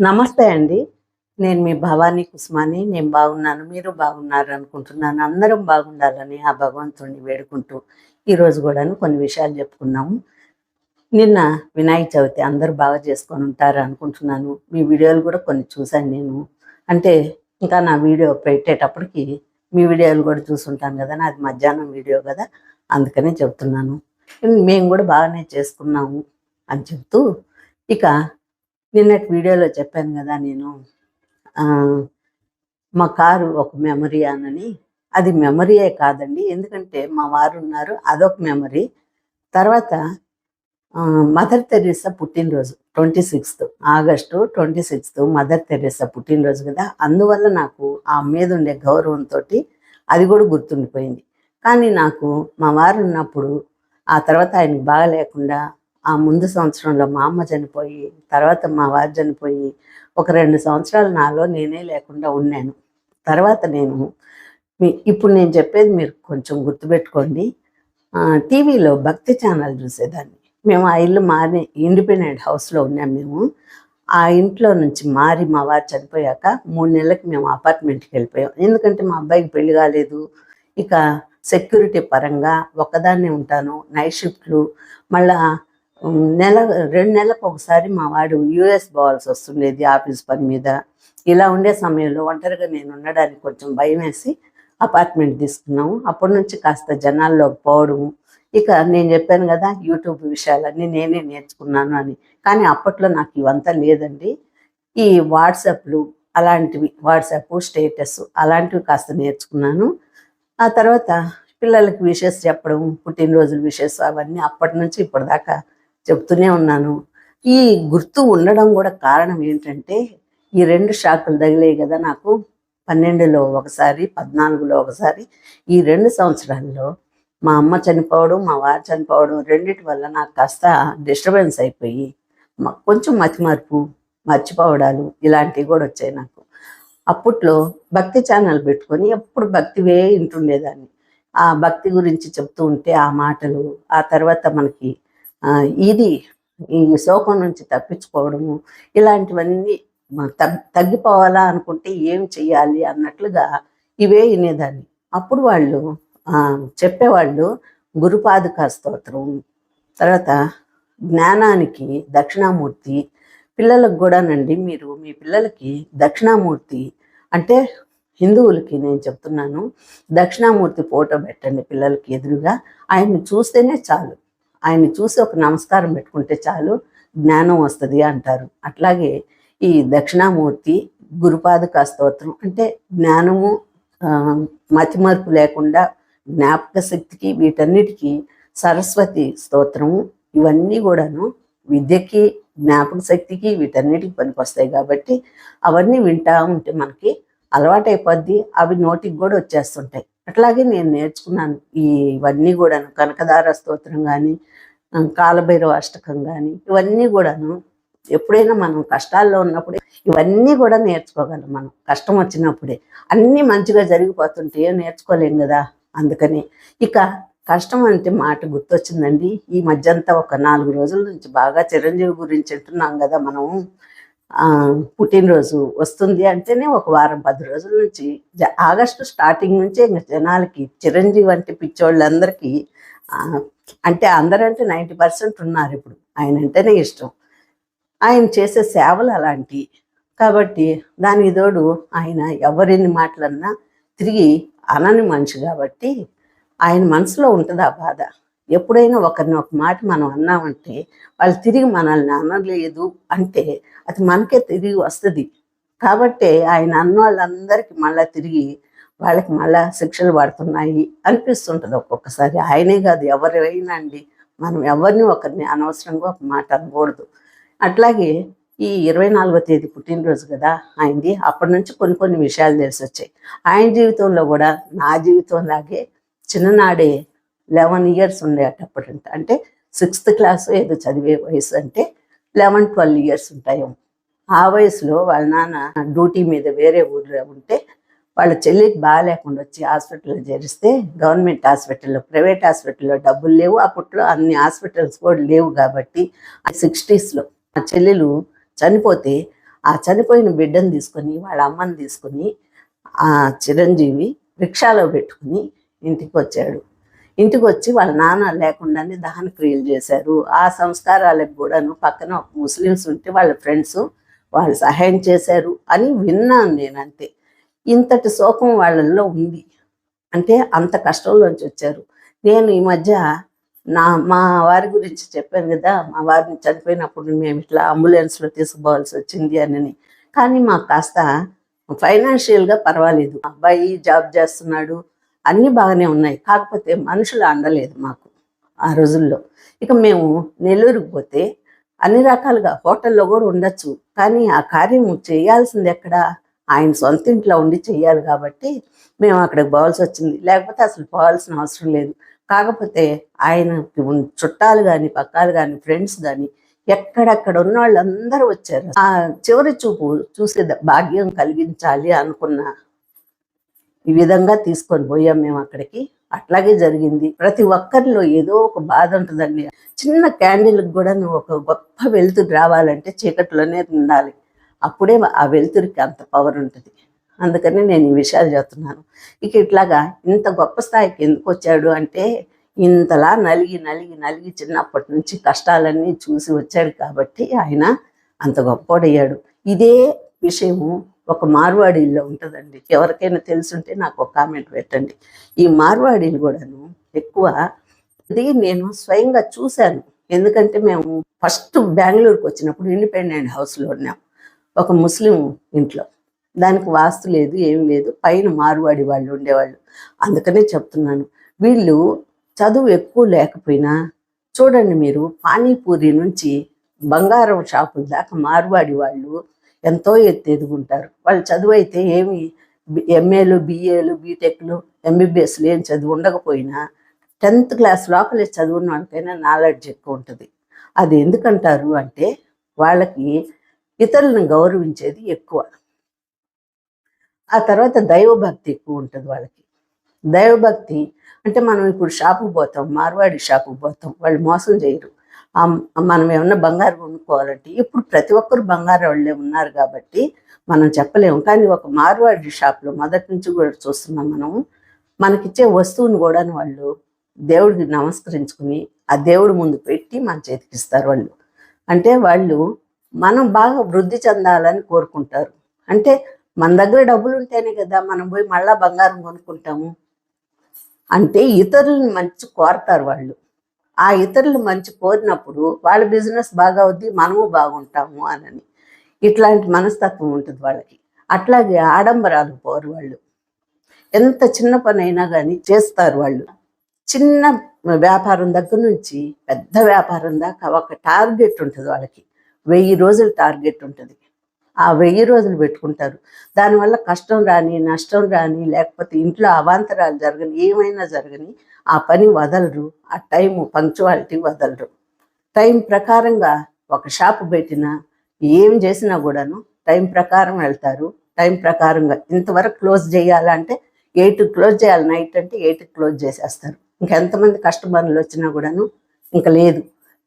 నమస్తే అండి. నేను మీ భవానీ కుస్మాని. నేను బాగున్నాను. మీరు బాగున్నారు అనుకుంటున్నాను. అందరం బాగుండాలని ఆ భగవంతుడిని వేడుకుంటూ ఈరోజు కూడా కొన్ని విషయాలు చెప్పుకున్నాము. నిన్న వినాయక చవితి అందరూ బాగా చేసుకొని ఉంటారు అనుకుంటున్నాను. మీ వీడియోలు కూడా కొన్ని చూశాను నేను. అంటే ఇంకా నా వీడియో పెట్టేటప్పటికి మీ వీడియోలు కూడా చూసుంటాను కదా. నాది మధ్యాహ్నం వీడియో కదా. అందుకనే చెప్తున్నాను. మేము కూడా బాగానే చేసుకున్నాము అని చెప్తూ ఇక నిన్నటి వీడియోలో చెప్పాను కదా నేను. మా కారు ఒక మెమరీ అనని అది మెమరీయే కాదండి. ఎందుకంటే మా వారు ఉన్నారు. అదొక మెమరీ. తర్వాత మదర్ తెరీసా పుట్టినరోజు twenty sixth August twenty sixth mother Teresa పుట్టినరోజు కదా. అందువల్ల నాకు ఆ మీద ఉండే గౌరవంతో అది కూడా గుర్తుండిపోయింది. కానీ నాకు మా వారు ఉన్నప్పుడు ఆ తర్వాత ఆయనకి బాగా లేకుండా ఆ ముందు సంవత్సరంలో మా అమ్మ చనిపోయి తర్వాత మా వారు చనిపోయి ఒక రెండు సంవత్సరాలు నాలో నేనే లేకుండా ఉన్నాను. తర్వాత నేను ఇప్పుడు నేను చెప్పేది మీరు కొంచెం గుర్తుపెట్టుకోండి. టీవీలో భక్తి ఛానల్ చూసేదాన్ని. మేము ఆ ఇల్లు మారి ఇండిపెండెంట్ హౌస్లో ఉన్నాం మేము. ఆ ఇంట్లో నుంచి మారి మా వారు చనిపోయాక మూడు నెలలకు మేము అపార్ట్మెంట్కి వెళ్ళిపోయాం. ఎందుకంటే మా అబ్బాయికి పెళ్ళి కాలేదు. ఇక సెక్యూరిటీ పరంగా ఒక్కదాన్నే ఉంటాను. నైట్ షిఫ్ట్లు మళ్ళా నెల రెండు నెలలకు ఒకసారి మా వాడు యుఎస్ పోవాల్సి వస్తుండేది ఆఫీస్ పని మీద. ఇలా ఉండే సమయంలో ఒంటరిగా నేను ఉండడానికి కొంచెం భయం వేసి అపార్ట్మెంట్ తీసుకున్నాము. అప్పటి నుంచి కాస్త జనాల్లోకి పోవడము. ఇక నేను చెప్పాను కదా యూట్యూబ్ విషయాలన్నీ నేనే నేర్చుకున్నాను అని. కానీ అప్పట్లో నాకు ఇవంతా లేదండి. ఈ వాట్సాప్లు అలాంటివి వాట్సాప్ స్టేటస్ అలాంటివి కాస్త నేర్చుకున్నాను. ఆ తర్వాత పిల్లలకి విషెస్ చెప్పడం పుట్టినరోజుల విషెస్ అవన్నీ అప్పటి నుంచి ఇప్పటిదాకా చెప్తూనే ఉన్నాను. ఈ గుర్తు ఉండడం కూడా కారణం ఏంటంటే ఈ రెండు షాకులు తగిలాయి కదా నాకు. పన్నెండులో ఒకసారి పద్నాలుగులో ఒకసారి. ఈ రెండు సంవత్సరాల్లో మా అమ్మ చనిపోవడం మా వారు చనిపోవడం రెండిటి వల్ల నాకు కాస్త డిస్టర్బెన్స్ అయిపోయి కొంచెం మతిమార్పు మర్చిపోవడాలు ఇలాంటివి కూడా వచ్చాయి నాకు. అప్పట్లో భక్తి ఛానల్ పెట్టుకొని ఎప్పుడు భక్తివే వింటుండేదాన్ని. ఆ భక్తి గురించి చెప్తూ ఉంటే ఆ మాటలు ఆ తర్వాత మనకి ఇది ఈ శోకం నుంచి తప్పించుకోవడము ఇలాంటివన్నీ తగ్గిపోవాలా అనుకుంటే ఏం చెయ్యాలి అన్నట్లుగా ఇవే వినేదాన్ని. అప్పుడు వాళ్ళు చెప్పేవాళ్ళు గురుపాదుకా స్తోత్రం తర్వాత జ్ఞానానికి దక్షిణామూర్తి పిల్లలకు కూడానండి మీరు మీ పిల్లలకి దక్షిణామూర్తి అంటే హిందువులకి నేను చెప్తున్నాను దక్షిణామూర్తి ఫోటో పెట్టండి పిల్లలకి ఎదురుగా ఆయన్ని చూస్తేనే చాలు. ఆయన్ని చూసి ఒక నమస్కారం పెట్టుకుంటే చాలు జ్ఞానం వస్తుంది అంటారు. అట్లాగే ఈ దక్షిణామూర్తి గురుపాదక స్తోత్రం అంటే జ్ఞానము ఆ, మతిమరుపు లేకుండా జ్ఞాపక శక్తికి వీటన్నిటికీ సరస్వతి స్తోత్రము ఇవన్నీ కూడాను విద్యకి జ్ఞాపక శక్తికి వీటన్నిటికి పనికొస్తాయి కాబట్టి అవన్నీ వింటా ఉంటే మనకి అలవాటైపోద్ది అవి నోటికి కూడా వచ్చేస్తుంటాయి. అట్లాగే నేను నేర్చుకున్నాను ఈ ఇవన్నీ కూడాను. కనకదార స్తోత్రం కానీ కాలభైరవ అష్టకం కానీ ఇవన్నీ కూడాను. ఎప్పుడైనా మనం కష్టాల్లో ఉన్నప్పుడే ఇవన్నీ కూడా నేర్చుకోగలం మనం. కష్టం వచ్చినప్పుడే. అన్నీ మంచిగా జరిగిపోతుంటే ఏం నేర్చుకోలేం కదా అందుకని. ఇక కష్టం అంటే మాట గుర్తొచ్చిందండి. ఈ మధ్యంతా ఒక నాలుగు రోజుల నుంచి బాగా చిరంజీవి గురించి వింటున్నాం కదా మనం పుట్టినరోజు వస్తుంది అంటేనే ఒక వారం పది రోజుల నుంచి జ- ఆగస్టు స్టార్టింగ్ నుంచే ఇంకా జనాలకి చిరంజీవి అంటే పిచ్చోళ్ళందరికీ అంటే అందరంటే నైంటీ పర్సెంట్ ఉన్నారు ఇప్పుడు. ఆయన అంటేనే ఇష్టం. ఆయన చేసే సేవలు అలాంటివి కాబట్టి దానికి తోడు ఆయన ఎవరిని మాటలన్నా తిరిగి అనని మనిషి కాబట్టి ఆయన మనసులో ఉంటుంది ఆ బాధ. ఎప్పుడైనా ఒకరిని ఒక మాట మనం అన్నామంటే వాళ్ళు తిరిగి మనల్ని అనలేదు అంటే అది మనకే తిరిగి వస్తుంది. కాబట్టి ఆయన అన్న వాళ్ళందరికీ మళ్ళీ తిరిగి వాళ్ళకి మళ్ళా శిక్షలు పడుతున్నాయి అనిపిస్తుంటుంది ఒక్కొక్కసారి. ఆయనే కాదు ఎవరైనా అండి. మనం ఎవరిని ఒకరిని అనవసరంగా ఒక మాట అనకూడదు. అట్లాగే ఈ ఇరవై నాలుగో తేదీ పుట్టినరోజు కదా ఆయనది అప్పటి నుంచి కొన్ని కొన్ని విషయాలు తెలిసి వచ్చాయి ఆయన జీవితంలో కూడా నా జీవితం లాగే చిన్ననాడే లెవెన్ ఇయర్స్ ఉండేటప్పుడంట అంటే సిక్స్త్ క్లాస్ ఏదో చదివే వయసు అంటే లెవెన్ ట్వెల్వ్ ఇయర్స్ ఉంటాయి ఆ వయసులో వాళ్ళ నాన్న డ్యూటీ మీద వేరే ఊర్లో ఉంటే వాళ్ళ చెల్లికి బాగాలేకుండా వచ్చి హాస్పిటల్లో చేరిస్తే గవర్నమెంట్ హాస్పిటల్లో ప్రైవేట్ హాస్పిటల్లో డబ్బులు లేవు. అప్పట్లో అన్ని హాస్పిటల్స్ కూడా లేవు కాబట్టి సిక్స్టీస్లో ఆ చెల్లెలు చనిపోతే ఆ చనిపోయిన బిడ్డను తీసుకొని వాళ్ళ అమ్మని తీసుకొని ఆ చిరంజీవి రిక్షాలో పెట్టుకుని ఇంటికి వచ్చాడు. ఇంటికి వచ్చి వాళ్ళ నాన్న లేకుండానే దహన క్రియలు చేశారు. ఆ సంస్కారాలకు కూడాను పక్కన ఒక ముస్లిమ్స్ ఉంటే వాళ్ళ ఫ్రెండ్స్ వాళ్ళు సహాయం చేశారు అని విన్నాను నేను అంతే. ఇంతటి శోకం వాళ్ళల్లో ఉంది. అంటే అంత కష్టంలోంచి వచ్చారు. నేను ఈ మధ్య నా మా వారి గురించి చెప్పాను కదా మా వారిని చనిపోయినప్పుడు మేము ఇట్లా అంబులెన్స్లో తీసుకుపోవాల్సి వచ్చింది అని కానీ మాకు కాస్త ఫైనాన్షియల్గా పర్వాలేదు. మా అబ్బాయి జాబ్ చేస్తున్నాడు. అన్నీ బాగానే ఉన్నాయి. కాకపోతే మనుషులు అందలేదు మాకు ఆ రోజుల్లో. ఇక మేము నెల్లూరుకు పోతే అన్ని రకాలుగా హోటల్లో కూడా ఉండొచ్చు. కానీ ఆ కార్యం చేయాల్సింది ఎక్కడ? ఆయన సొంత ఇంట్లో ఉండి చేయాలి కాబట్టి మేము అక్కడికి పోవాల్సి వచ్చింది. లేకపోతే అసలు పోవాల్సిన అవసరం లేదు. కాకపోతే ఆయనకి చుట్టాలు కానీ పక్కాలు కానీ ఫ్రెండ్స్ కానీ ఎక్కడెక్కడ ఉన్న వాళ్ళందరూ వచ్చారు. ఆ చివరి చూపు చూసే భాగ్యం కలిగించాలి అనుకున్న ఈ విధంగా తీసుకొని పోయాం మేము అక్కడికి. అట్లాగే జరిగింది. ప్రతి ఒక్కరిలో ఏదో ఒక బాధ ఉంటుందండి. చిన్న క్యాండిల్కి కూడా నువ్వు ఒక గొప్ప వెలుతురు రావాలంటే చీకట్లోనే ఉండాలి. అప్పుడే ఆ వెలుతురికి అంత పవర్ ఉంటుంది. అందుకని నేను ఈ విషయాలు చెప్తున్నాను. ఇక ఇట్లాగా ఇంత గొప్ప స్థాయికి ఎందుకు వచ్చాడు అంటే ఇంతలా నలిగి నలిగి నలిగి చిన్నప్పటి నుంచి కష్టాలన్నీ చూసి వచ్చాడు కాబట్టి ఆయన అంత గొప్పోడయ్యాడు ఇదే విషయము ఒక మార్వాడీల్లో ఉంటుందండి. ఎవరికైనా తెలుసుంటే నాకు ఒక కామెంట్ పెట్టండి. ఈ మార్వాడీలు కూడాను ఎక్కువ ఇది నేను స్వయంగా చూశాను. ఎందుకంటే మేము ఫస్ట్ బెంగళూరుకి వచ్చినప్పుడు ఇండిపెండెంట్ హౌస్లో ఉన్నాం. ఒక ముస్లిం ఇంట్లో. దానికి వాస్తు లేదు ఏమి లేదు. పైన మారువాడి వాళ్ళు ఉండేవాళ్ళు. అందుకనే చెప్తున్నాను. వీళ్ళు చదువు ఎక్కువ లేకపోయినా చూడండి మీరు పానీపూరి నుంచి బంగారం షాపుల దాకా మార్వాడి వాళ్ళు ఎంతో ఎత్తు ఎదుగుంటారు. వాళ్ళు చదువు అయితే ఏమి ఎంఏలు బిఏలు బీటెక్లు ఎంబీబీఎస్లు ఏం చదువు ఉండకపోయినా టెన్త్ క్లాస్ లోపలే చదువున్న వాళ్ళకైనా నాలెడ్జ్ ఎక్కువ ఉంటుంది అది ఎందుకంటారు అంటే వాళ్ళకి ఇతరులను గౌరవించేది ఎక్కువ. ఆ తర్వాత దైవభక్తి ఎక్కువ ఉంటుంది వాళ్ళకి. దైవభక్తి అంటే మనం ఇప్పుడు షాపుకు పోతాం మార్వాడి షాపుకి పోతాం వాళ్ళు మోసం చేయరు. మనం ఏమన్నా బంగారం కొనుక్కోవాలంటే ఇప్పుడు ప్రతి ఒక్కరు బంగారం వాళ్ళే ఉన్నారు కాబట్టి మనం చెప్పలేము. కానీ ఒక మార్వాడి షాప్లో మొదటి నుంచి కూడా చూస్తున్నాం మనం. మనకిచ్చే వస్తువుని కూడా వాళ్ళు దేవుడికి నమస్కరించుకుని ఆ దేవుడి ముందు పెట్టి మన చేతికి ఇస్తారు వాళ్ళు. అంటే వాళ్ళు మనం బాగా వృద్ధి చెందాలని కోరుకుంటారు. అంటే మన దగ్గర డబ్బులు ఉంటేనే కదా మనం పోయి మళ్ళా బంగారం కొనుక్కుంటాము. అంటే ఇతరులను మంచి కోరతారు వాళ్ళు. ఆ ఇతరులు మంచి కోరినప్పుడు వాళ్ళ బిజినెస్ బాగా అవుద్ది మనము బాగుంటాము అనని. ఇట్లాంటి మనస్తత్వం ఉంటుంది వాళ్ళకి. అట్లాగే ఆడంబరాలు పోరు వాళ్ళు. ఎంత చిన్న పని అయినా కానీ చేస్తారు వాళ్ళు. చిన్న వ్యాపారం దగ్గర నుంచి పెద్ద వ్యాపారం దాకా ఒక టార్గెట్ ఉంటుంది వాళ్ళకి. వెయ్యి రోజుల టార్గెట్ ఉంటుంది. ఆ వెయ్యి రోజులు పెట్టుకుంటారు. దానివల్ల కష్టం రాని నష్టం రాని లేకపోతే ఇంట్లో అవాంతరాలు జరగని ఏమైనా జరగని ఆ పని వదలరు. ఆ టైం పంక్చువాలిటీ వదలరు. టైం ప్రకారంగా ఒక షాపు పెట్టినా ఏం చేసినా కూడాను టైం ప్రకారం వెళ్తారు. టైం ప్రకారంగా ఇంతవరకు క్లోజ్ చేయాలంటే ఎయిట్ క్లోజ్ చేయాలి. నైట్ అంటే ఎయిట్ క్లోజ్ చేసేస్తారు. ఇంకెంతమంది కస్టమర్లు వచ్చినా కూడాను ఇంకా లేదు.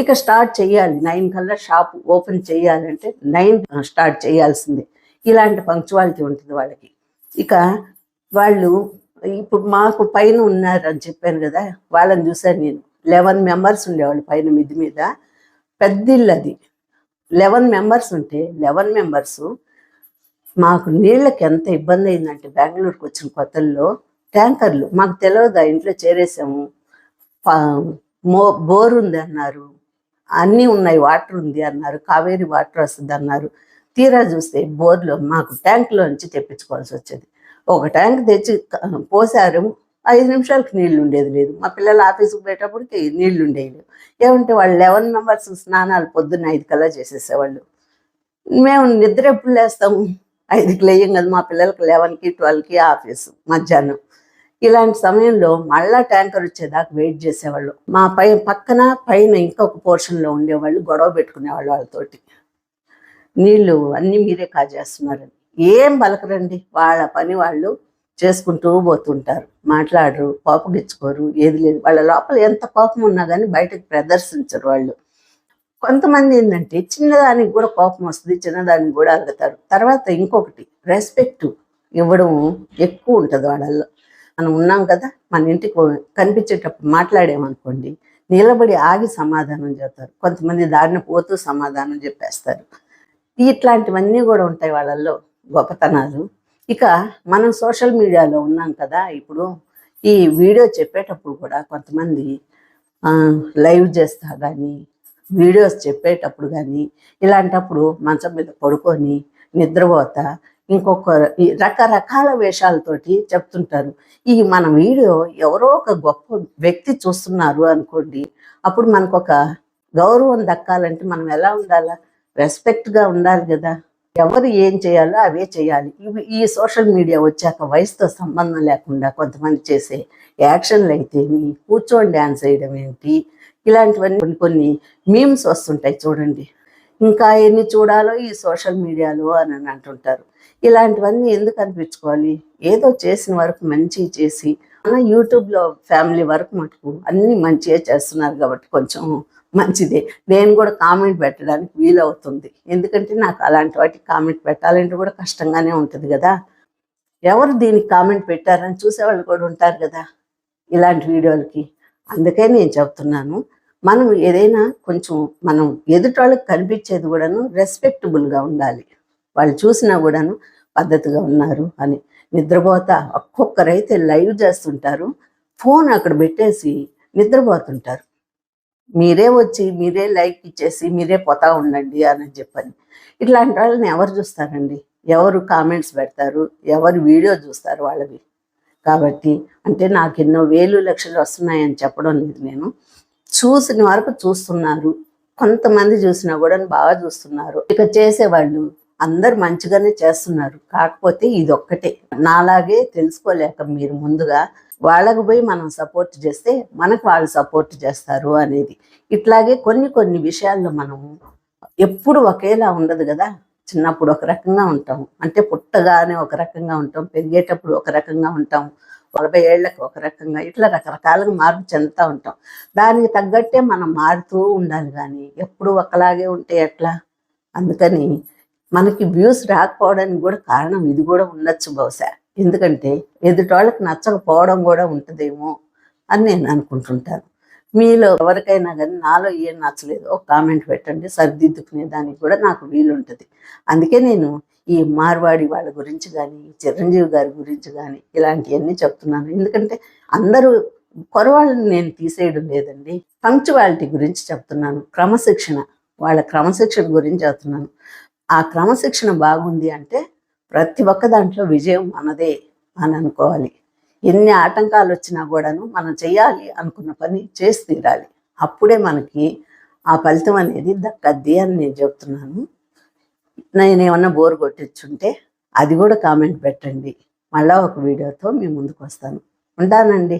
ఇక స్టార్ట్ చేయాలి. నైన్ కల్లా షాప్ ఓపెన్ చేయాలంటే నైన్ స్టార్ట్ చేయాల్సిందే. ఇలాంటి పంక్చువాలిటీ ఉంటుంది వాళ్ళకి. ఇక వాళ్ళు ఇప్పుడు మాకు పైన ఉన్నారు అని చెప్పాను కదా వాళ్ళని చూసాను నేను. లెవెన్ మెంబర్స్ ఉండేవాళ్ళు పైన మిద్ది మీద. పెద్ద ఇల్లు అది లెవెన్ మెంబర్స్ ఉంటే లెవెన్ మెంబర్స్ మాకు నీళ్ళకి ఎంత ఇబ్బంది అయిందంటే బెంగళూరుకి వచ్చిన కొత్తల్లో ట్యాంకర్లు. మాకు తెలియదు ఇంట్లో చేరేసాము? మో బోర్ ఉంది అన్నారు. అన్నీ ఉన్నాయి వాటర్ ఉంది అన్నారు కావేరి వాటర్ వస్తుంది అన్నారు. తీరా చూస్తే బోర్లో మాకు ట్యాంక్లో నుంచి తెప్పించుకోవాల్సి వచ్చేది. ఒక ట్యాంక్ తెచ్చి పోసారు ఐదు నిమిషాలకి నీళ్ళు ఉండేది లేదు. మా పిల్లలు ఆఫీస్కి పోయేటప్పటికి నీళ్ళు ఉండేవి. ఏమంటే వాళ్ళు లెవెన్ మెంబర్స్ స్నానాలు పొద్దున్న ఐదు కల్లా చేసేసేవాళ్ళు. మేము నిద్ర ఎప్పుడు లేస్తాము ఐదుకి లేయం కదా మా పిల్లలకి లెవెన్కి ట్వెల్వ్కి ఆఫీస్ మధ్యాహ్నం. ఇలాంటి సమయంలో మళ్ళా ట్యాంకర్ వచ్చేదాకా వెయిట్ చేసేవాళ్ళు. మా పై పక్కన పైన ఇంకొక పోర్షన్లో ఉండేవాళ్ళు గొడవ పెట్టుకునేవాళ్ళు వాళ్ళతోటి. నీళ్ళు అన్నీ మీరే కాజేస్తున్నారని ఏం పలకరండి? వాళ్ళ పని వాళ్ళు చేసుకుంటూ పోతుంటారు. మాట్లాడరు కోపగిచ్చుకోరు ఏది లేదు. వాళ్ళ లోపల ఎంత కోపం ఉన్నా కానీ బయటకు ప్రదర్శించరు వాళ్ళు. కొంతమంది ఏంటంటే చిన్నదానికి కూడా కోపం వస్తుంది చిన్నదానికి కూడా అలుగుతారు తర్వాత ఇంకొకటి రెస్పెక్ట్ ఇవ్వడం ఎక్కువ ఉంటుంది వాళ్ళల్లో. మనం ఉన్నాం కదా మన ఇంటికి కనిపించేటప్పుడు మాట్లాడామనుకోండి నిలబడి ఆగి సమాధానం చెప్తారు కొంతమంది దారిని పోతూ సమాధానం చెప్పేస్తారు. ఇట్లాంటివన్నీ కూడా ఉంటాయి వాళ్ళల్లో గొప్పతనాలు. ఇక మనం సోషల్ మీడియాలో ఉన్నాం కదా ఇప్పుడు ఈ వీడియో చెప్పేటప్పుడు కూడా కొంతమంది ఆ, లైవ్ చేస్తా కానీ వీడియోస్ చెప్పేటప్పుడు కానీ ఇలాంటప్పుడు మంచం మీద పడుకొని నిద్రపోతా ఇంకొక ఈ రకరకాల వేషాలతోటి చెప్తుంటారు. ఈ మన వీడియో ఎవరో ఒక గొప్ప వ్యక్తి చూస్తున్నారు అనుకోండి అప్పుడు మనకు ఒక గౌరవం దక్కాలంటే మనం ఎలా ఉండాలా? రెస్పెక్ట్గా ఉండాలి కదా. ఎవరు ఏం చేయాలో అవే చేయాలి. ఇవి ఈ సోషల్ మీడియా వచ్చాక వయసుతో సంబంధం లేకుండా కొంతమంది చేసే యాక్షన్లు అయితే కూర్చొని డ్యాన్స్ వేయడం ఏంటి? ఇలాంటివన్నీ కొన్ని కొన్ని మీమ్స్ వస్తుంటాయి చూడండి. ఇంకా ఎన్ని చూడాలో ఈ సోషల్ మీడియాలో అని అంటుంటారు. ఇలాంటివన్నీ ఎందుకు అనిపించుకోవాలి? ఏదో చేసిన వరకు మంచి చేసి మన యూట్యూబ్లో ఫ్యామిలీ వరకు మటుకు అన్ని మంచిగా చేస్తున్నారు కాబట్టి కొంచెం మంచిదే. నేను కూడా కామెంట్ పెట్టడానికి వీలవుతుంది. ఎందుకంటే నాకు అలాంటి వాటికి కామెంట్ పెట్టాలంటే కూడా కష్టంగానే ఉంటుంది కదా. ఎవరు దీనికి కామెంట్ పెట్టారని చూసేవాళ్ళు కూడా ఉంటారు కదా ఇలాంటి వీడియోలకి. అందుకే నేను చెప్తున్నాను మనం ఏదైనా కొంచెం మనం ఎదుటోళ్ళకి కనిపించేది కూడాను రెస్పెక్టబుల్గా ఉండాలి. వాళ్ళు చూసినా కూడాను పద్ధతిగా ఉన్నారు అని. నిద్రపోతా ఒక్కొక్కరైతే లైవ్ చేస్తుంటారు. ఫోన్ అక్కడ పెట్టేసి నిద్రపోతుంటారు. మీరే వచ్చి మీరే లైక్ ఇచ్చేసి మీరే పోతా ఉండండి అని చెప్పని. ఇట్లాంటి వాళ్ళని ఎవరు చూస్తారండి? ఎవరు కామెంట్స్ పెడతారు? ఎవరు వీడియో చూస్తారు వాళ్ళవి? కాబట్టి అంటే నాకు ఎన్నో వేలు లక్షలు వస్తున్నాయని చెప్పడం లేదు నేను. చూసిన వరకు చూస్తున్నారు. కొంతమంది చూసినా కూడా బాగా చూస్తున్నారు. ఇక చేసేవాళ్ళు అందరు మంచిగానే చేస్తున్నారు. కాకపోతే ఇది ఒక్కటే నాలాగే తెలుసుకోలేక మీరు ముందుగా వాళ్ళకు పోయి మనం సపోర్ట్ చేస్తే మనకు వాళ్ళు సపోర్ట్ చేస్తారు అనేది. ఇట్లాగే కొన్ని కొన్ని విషయాల్లో మనం ఎప్పుడు ఒకేలా ఉండదు కదా. చిన్నప్పుడు ఒక రకంగా ఉంటాం. అంటే పుట్టగానే ఒక రకంగా ఉంటాం. పెరిగేటప్పుడు ఒక రకంగా ఉంటాం. నలభై ఏళ్ళకి ఒక రకంగా ఇట్లా రకరకాలుగా మార్పు చెందుతూ ఉంటాం. దానికి తగ్గట్టే మనం మారుతూ ఉండాలి కానీ ఎప్పుడు ఒకలాగే ఉంటే ఎట్లా? అందుకని మనకి వ్యూస్ రాకపోవడానికి కూడా కారణం ఇది కూడా ఉండొచ్చు బహుశా. ఎందుకంటే ఎదుటోళ్ళకి నచ్చకపోవడం కూడా ఉంటుందేమో అని నేను అనుకుంటుంటాను. మీలో ఎవరికైనా కానీ నాలో ఏం నచ్చలేదు ఒక కామెంట్ పెట్టండి. సరిదిద్దుకునే దానికి కూడా నాకు వీలుంటుంది. అందుకే నేను ఈ మార్వాడి వాళ్ళ గురించి కానీ చిరంజీవి గారి గురించి కానీ ఇలాంటివన్నీ చెప్తున్నాను. ఎందుకంటే అందరూ కొరవాళ్ళని నేను తీసేయడం లేదండి. పంక్చువాలిటీ గురించి చెప్తున్నాను. క్రమశిక్షణ వాళ్ళ క్రమశిక్షణ గురించి చెప్తున్నాను. ఆ క్రమశిక్షణ బాగుంది అంటే ప్రతి ఒక్క దాంట్లో విజయం మనదే అని అనుకోవాలి. ఎన్ని ఆటంకాలు వచ్చినా కూడాను మనం చేయాలి అనుకున్న పని చేసి తీరాలి. అప్పుడే మనకి ఆ ఫలితం అనేది దక్కద్ది అని నేను చెప్తున్నాను. నేను ఏమన్నా బోర్ కొట్టించుంటే అది కూడా కామెంట్ పెట్టండి. మళ్ళీ ఒక వీడియోతో మీ ముందుకు వస్తాను. ఉంటానండి.